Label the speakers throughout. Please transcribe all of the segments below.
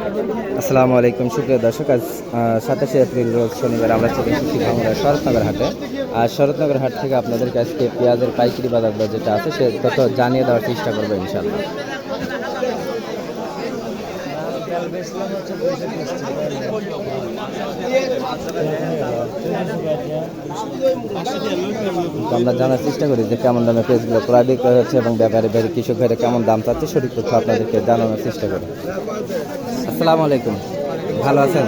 Speaker 1: আসসালামু আলাইকুম, সুপ্রিয় দর্শক, আজ সাতাশে এপ্রিল রোজ শনিবার আমরা চলে এসেছি ভাঙড়া শরৎনগর হাটে। আর শরৎনগর হাট থেকে আপনাদের কাছে পেঁয়াজের পাইকারি বাজার দর যেটা আছে, সে তত জানিয়ে দেওয়ার চেষ্টা করব ইনশাল্লাহ তো আমরা জানার চেষ্টা করি যে কেমন দামে পেঁয়াজগুলো ক্রয় বিক্রয় হচ্ছে এবং ব্যাপারী ভাই কৃষক ভাইরা কেমন দাম চাচ্ছে, সঠিক তথ্য আপনাদেরকে জানানোর চেষ্টা করি। আসসালামু আলাইকুম। ভালো আছেন?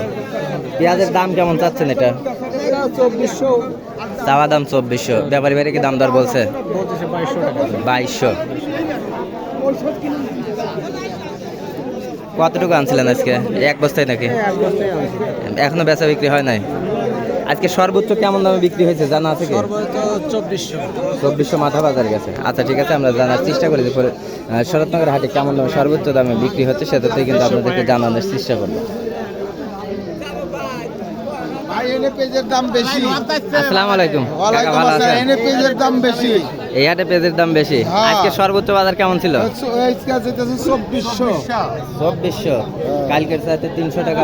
Speaker 1: পেঁয়াজের দাম কেমন চাচ্ছেন এটা?
Speaker 2: চব্বিশশো
Speaker 1: চাওয়া দাম চব্বিশশো। ব্যাপারী ভাইরা কি দাম দর বলছে?
Speaker 2: বাইশশো।
Speaker 1: কতটুকু আনছিলেন আজকে? এক বস্তায় নাকি? এখনও বেচা বিক্রি হয় নাই? আজকে সর্বোচ্চ কেমন দামে বিক্রি হয়েছে জানা আছে কি?
Speaker 2: সর্বোচ্চ চব্বিশশো।
Speaker 1: চব্বিশশো মাথা বাজার গেছে। আচ্ছা ঠিক আছে আমরা জানার চেষ্টা করি যে শরৎনগর হাটে কেমন দামে সর্বোচ্চ দামে বিক্রি হচ্ছে সেটা সেটাতে কিন্তু আপনাদেরকে জানানোর চেষ্টা করব।
Speaker 2: এনে দাম বেশি।
Speaker 1: আসসালামু আলাইকুম।
Speaker 2: ওয়ালাইকুম আসসালাম। এনে পেঁয়াজের দাম বেশি।
Speaker 1: এই হাটে পেঁয়াজের দাম বেশি?
Speaker 2: হ্যাঁ।
Speaker 1: আজকে সর্বোচ্চ বাজার কেমন ছিল? কালকের সাথে তিনশো টাকা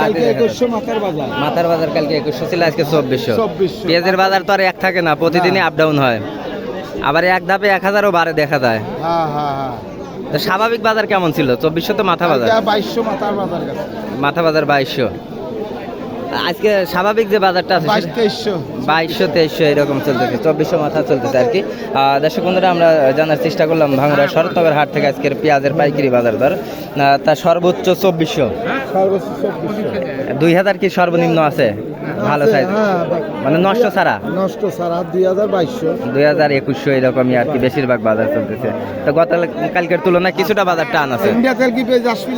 Speaker 2: কালকে মাথার বাজার।
Speaker 1: মাথার বাজার কালকে ছিল আজকে চব্বিশশো।
Speaker 2: 2400
Speaker 1: পেঁয়াজের বাজার তো আর এক থাকে না প্রতিদিনই আপ ডাউন হয়। আবার এক ধাপে এক হাজারও বাড়ে দেখা যায়।
Speaker 2: হ্যাঁ হ্যাঁ হ্যাঁ।
Speaker 1: তো স্বাভাবিক বাজার কেমন ছিল? চব্বিশশো তো মাথা বাজার।
Speaker 2: বাইশশো মাথার বাজার
Speaker 1: মাথা বাজার বাইশশো। আজকে স্বাভাবিক যে বাজারটা আছে বাইশশো তেইশশো। এরকম চলতেছে চব্বিশশো মাথা চলতেছে আর কি। আহ, দর্শক বন্ধুরা আমরা জানার চেষ্টা করলাম ভাঙড়া শরৎনগর হাট থেকে আজকের পেঁয়াজের পাইকারি বাজার দর। আহ, তা সর্বোচ্চ চব্বিশশো। দুই হাজার কি সর্বনিম্ন আছে? ভালো সাইজ
Speaker 2: হ্যাঁ
Speaker 1: মানে নষ্ট ছাড়া?
Speaker 2: নষ্ট দুই হাজার বাইশশো।
Speaker 1: দুই হাজার একুশশো এরকমই আর কি বেশিরভাগ বাজার চলতেছে। তো কালকের তুলনায় কিছুটা বাজার টান আছে।
Speaker 2: ইন্ডিয়া তেল কি পেঁয়াজ আসবি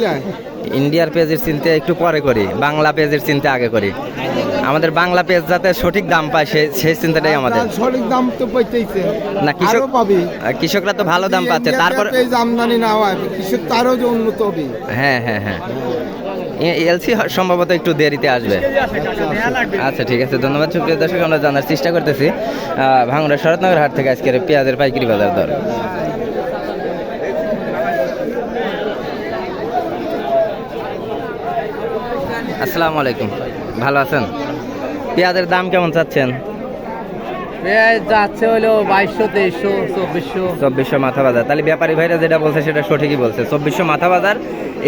Speaker 1: ইন্ডিয়ার পেজের চিন্তা একটু পরে করি বাংলা পেজের চিন্তা আগে করি। আমাদের বাংলা পেজ যাতে সঠিক দাম পায় সেই সেই চিন্তাটাই আমাদের।
Speaker 2: সঠিক দাম তো পাইতেইছে।
Speaker 1: না কৃষক
Speaker 2: পাবি।
Speaker 1: কৃষকরা তো ভালো দাম পাচ্ছে। তারপর
Speaker 2: পেঁয়াজ আমদানি না হয় কৃষক তারও যে উন্নত হবে।
Speaker 1: হ্যাঁ হ্যাঁ হ্যাঁ। এলসি সম্ভবত একটু দেরিতে আসবে। আচ্ছা ঠিক আছে, ধন্যবাদ। সুপ্রিয় দর্শক, আমরা জানার চেষ্টা করতেছি ভাঙড়া শরৎনগর হাট থেকে আজকের পেঁয়াজের পাইকারি বাজার দর। আসসালামু আলাইকুম। ভালো আছেন? পেঁয়াজের দাম কেমন চাচ্ছেন?
Speaker 3: যাচ্ছে হলো বাইশশো তেইশশো চব্বিশশো।
Speaker 1: চব্বিশশো মাথা বাজার। তাহলে ব্যাপারী ভাইরা যেটা বলছে সেটা সঠিকই বলছে। চব্বিশশো মাথা বাজার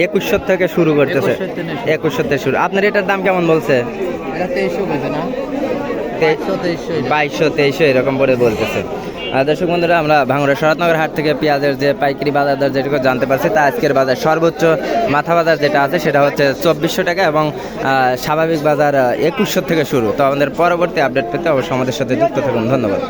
Speaker 1: একুশশো থেকে শুরু করতেছে।
Speaker 3: 2100 থেকে শুরু।
Speaker 1: একুশশো থেকে শুরু। আপনার এটার দাম কেমন বলছে?
Speaker 3: এটা তেইশশো বলছে না। বাইশশো তেইশশো
Speaker 1: এরকম করে বলতেছে। দর্শক বন্ধুরা, আমরা ভাঙড়া শরৎনগর হাট থেকে পেঁয়াজের যে পাইকারি বাজার দর যেটুকু জানতে পারছি, তা আজকের বাজার সর্বোচ্চ মাথা বাজার যেটা আছে, সেটা হচ্ছে চব্বিশশো টাকা এবং স্বাভাবিক বাজার একুশশো থেকে শুরু। তো আমাদের পরবর্তী আপডেট পেতে অবশ্যই আমাদের সাথে যুক্ত থাকুন। ধন্যবাদ।